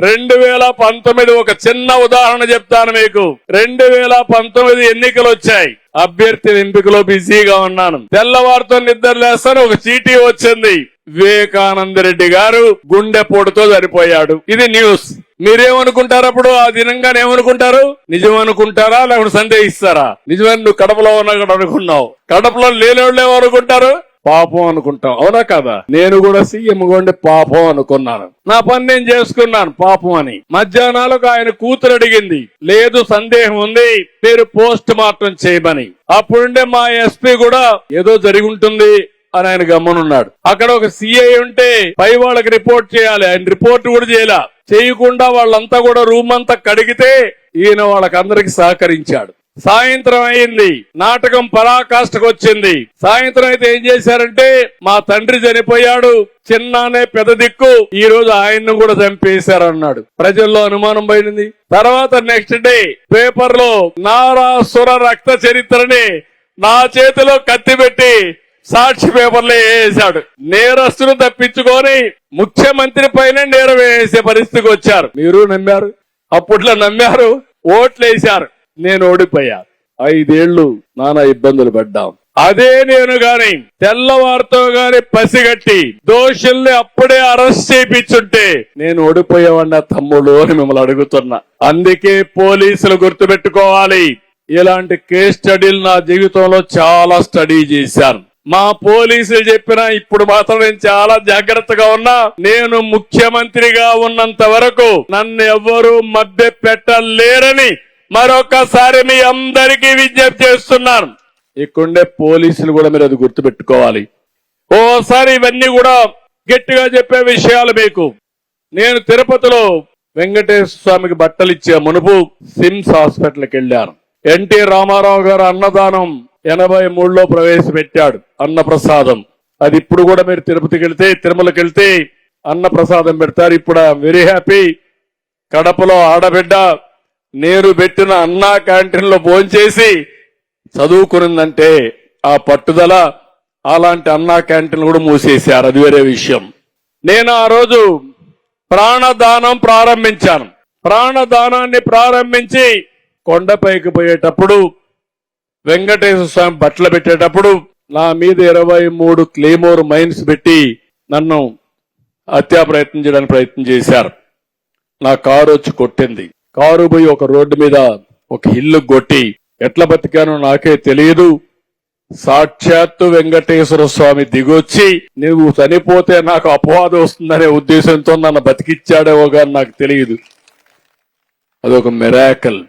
రెండు వేల పంతొమ్మిది ఒక చిన్న ఉదాహరణ చెప్తాను మీకు. రెండు వేల పంతొమ్మిది ఎన్నికలు వచ్చాయి. అభ్యర్థి ఎంపికలో బిజీగా ఉన్నాను. తెల్లవారితో నిద్ర లేస్తాను ఒక చీటీ వచ్చింది. వివేకానంద రెడ్డి గారు గుండెపోటుతో సరిపోయాడు. ఇది న్యూస్. మీరేమనుకుంటారు అప్పుడు? ఆ దినంగానే ఏమనుకుంటారు? నిజం అనుకుంటారా లేకుంటే సందేహిస్తారా? నిజమని నువ్వు కడపలో ఉన్నా కూడా అనుకున్నావు. కడపలో లేనివాళ్ళు ఏమనుకుంటారు? పాపం అనుకుంటాం. అవునా కదా? నేను కూడా సీఎం కొండి పాపం అనుకున్నాను. నా పని నేను చేసుకున్నాను పాపం అని. మధ్యాహ్నాలకు ఆయన కూతురు అడిగింది లేదు సందేహం ఉంది మీరు పోస్ట్ మార్టం చేయమని. అప్పుడుండే మా ఎస్పీ కూడా ఏదో జరిగి ఉంటుంది అని ఆయన గమ్మనున్నాడు. అక్కడ ఒక సిఐ ఉంటే పై వాళ్ళకి రిపోర్ట్ చేయాలి. ఆయన రిపోర్ట్ కూడా చేయాల. చేయకుండా వాళ్ళంతా కూడా రూమ్ అంతా కడిగితే ఈయన వాళ్ళకందరికి సహకరించాడు. సాయంత్రం అయింది. నాటకం పరాకాష్ఠకు వచ్చింది. సాయంత్రం అయితే ఏం చేశారంటే మా తండ్రి చనిపోయాడు. చిన్నానే పెద్ద దిక్కు. ఈ రోజు ఆయన్ను కూడా చంపేశారన్నాడు. ప్రజల్లో అనుమానం పోయింది. తర్వాత నెక్స్ట్ డే పేపర్లో నారాసుర రక్త చరిత్రని నా చేతిలో కత్తి పెట్టి సాక్షి పేపర్లో వేసాడు. నేరస్తును తప్పించుకొని ముఖ్యమంత్రి పైన నేరం వేసే పరిస్థితికి వచ్చారు. మీరు నమ్మారు? అప్పట్లో నమ్మారు. ఓట్లు వేశారు. నేను ఓడిపోయా. ఐదేళ్ళు నానా ఇబ్బందులు పడ్డాం. అదే నేను గాని తెల్లవారితో గాని పసిగట్టి దోషుల్ని అప్పుడే అరెస్ట్ చేయించుంటే నేను ఓడిపోయేవాడిన తమ్ముడు అని మిమ్మల్ని అడుగుతున్నా. అందుకే పోలీసులు గుర్తుపెట్టుకోవాలి. ఇలాంటి కేస్ స్టడీలు నా జీవితంలో చాలా స్టడీ చేశాను మా పోలీసులు చెప్పినా ఇప్పుడు మాత్రం నేను చాలా జాగ్రత్తగా ఉన్నా. నేను ముఖ్యమంత్రిగా ఉన్నంత వరకు నన్ను ఎవ్వరూ మధ్య పెట్టలేరని మరొకసారి మీ అందరికీ విజ్ఞప్తి చేస్తున్నాను. ఇక్కడుండే పోలీసులు కూడా మీరు అది గుర్తుపెట్టుకోవాలి. ఓసారి ఇవన్నీ కూడా గట్టిగా చెప్పే విషయాలు మీకు. నేను తిరుపతిలో వెంకటేశ్వర స్వామికి బట్టలు ఇచ్చే మునుపు సిమ్స్ హాస్పిటల్కి వెళ్ళాను. ఎన్టీ రామారావు గారు అన్నదానం ఎనభై మూడులో ప్రవేశపెట్టాడు అన్న ప్రసాదం అది ఇప్పుడు కూడా మీరు తిరుపతికి వెళ్తే తిరుమలకి వెళ్తే అన్న ప్రసాదం పెడతారు. ఇప్పుడు వెరీ హ్యాపీ. కడపలో ఆడబిడ్డ నేను పెట్టిన అన్నా క్యాంటీన్లో భోంచేసి చదువుకునిందంటే ఆ పట్టుదల అలాంటి అన్నా క్యాంటీన్ కూడా మూసేశారు. అది వేరే విషయం. నేను ఆ రోజు ప్రాణదానం ప్రారంభించాను. ప్రాణదానాన్ని ప్రారంభించి కొండపైకి పోయేటప్పుడు వెంకటేశ్వర స్వామి బట్టలు పెట్టేటప్పుడు నా మీద ఇరవై మూడు క్లేమోర్ మైన్స్ పెట్టి నన్ను హత్యా ప్రయత్నం చేయడానికి ప్రయత్నం చేశారు. నా కారు వచ్చి కొట్టింది. కారు పోయి ఒక రోడ్డు మీద ఒక ఇల్లు కొట్టి ఎట్లా బతికానో నాకే తెలియదు. సాక్షాత్తు వెంకటేశ్వర స్వామి దిగొచ్చి నువ్వు చనిపోతే నాకు అపవాదం వస్తుందనే ఉద్దేశంతో నన్ను బతికిచ్చాడేవో కానీ నాకు తెలియదు. అదొక మిరాకల్